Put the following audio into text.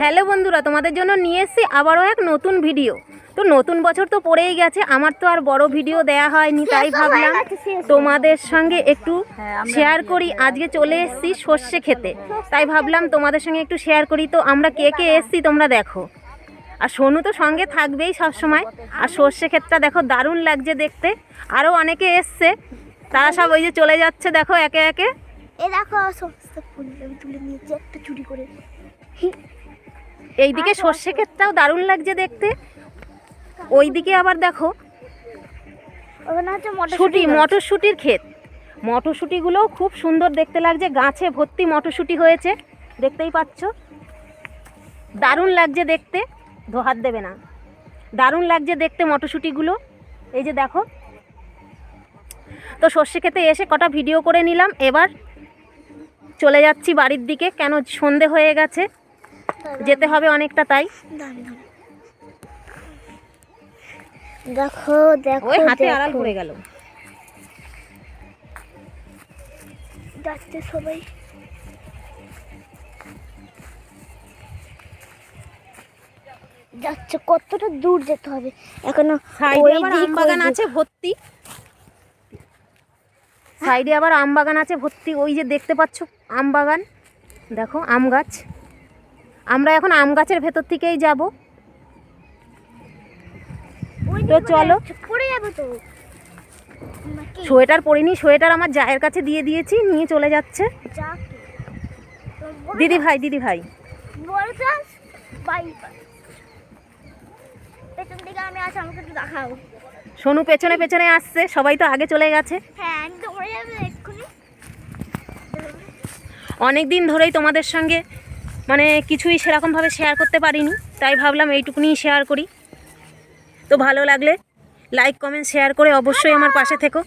Hello বন্ধুরা তোমাদের জন্য নিয়ে এসেছি আবারও এক নতুন ভিডিও। তো নতুন বছর তো পড়েই গেছে আমার তো আর বড় ভিডিও দেয়া হয়নি তাই ভাবলাম তোমাদের সঙ্গে একটু শেয়ার করি। আজকে চলে এসেছি সর্ষে খেতে। তাই ভাবলাম তোমাদের সঙ্গে একটু শেয়ার করি। তো আমরা কে কে এসেছি তোমরা দেখো। আর সোনু তো সঙ্গে থাকবেই সব সময় আর সর্ষে ক্ষেতটা দেখো দারুণ লাগছে দেখতে। আরও অনেকে এসছে। তারা সব ওই যে চলে যাচ্ছে দেখো একে একে। এ দেখো তুলে নিয়েছি একটা চুরি করে। এইদিকে সর্ষে ক্ষেতটাও দারুণ লাগছে দেখতে। ওইদিকে আবার দেখো। শুটি মটরশুটি মটরশুটির ক্ষেত। মটরশুটিগুলোও খুব সুন্দর দেখতে লাগছে। গাছে ভর্তি মটরশুটি হয়েছে দেখতেই পাচ্ছ। দারুণ লাগছে দেখতে ধোহাত দেবে না। দারুণ লাগছে দেখতে মটরশুটিগুলো। এই যে দেখো। তো সর্ষে খেতে এসে কটা ভিডিও করে নিলাম। এবার চলে যাচ্ছি বাড়ির দিকে কেন সন্ধে হয়ে গেছে। যেতে হবে অনেকটা তাই। দেখো দেখো ওই হাতে আড়াল পড়ে গেল। যাচ্ছে সবাই। যাচ্ছে কতটা দূর যেতে হবে। এখনও সাইডে আবার আম বাগান আছে ভর্তি। সাইডে আবার আম বাগান আছে ভর্তি। ওই যে দেখতে পাচ্ছ আম বাগান দেখো আম গাছ। আমরা এখন আম গাছের ভেতর থেকেই যাব। তো চলো। সোয়েটার পরিনি সোয়েটার আমার জায়ের কাছে দিয়ে দিয়েছি নিয়ে চলে যাচ্ছে। দিদি ভাই দিদি ভাই। সোনু পেছনে পেছনে আসছে সবাই তো আগে চলে গেছে। হ্যাঁ অনেক দিন ধরেই তোমাদের সঙ্গে মানে কিছুই সেরকমভাবে শেয়ার করতে পারিনি, তাই ভাবলাম এইটুকুনি শেয়ার করি। তো ভালো লাগলে লাইক কমেন্ট শেয়ার করে অবশ্যই আমার পাশে থেকো।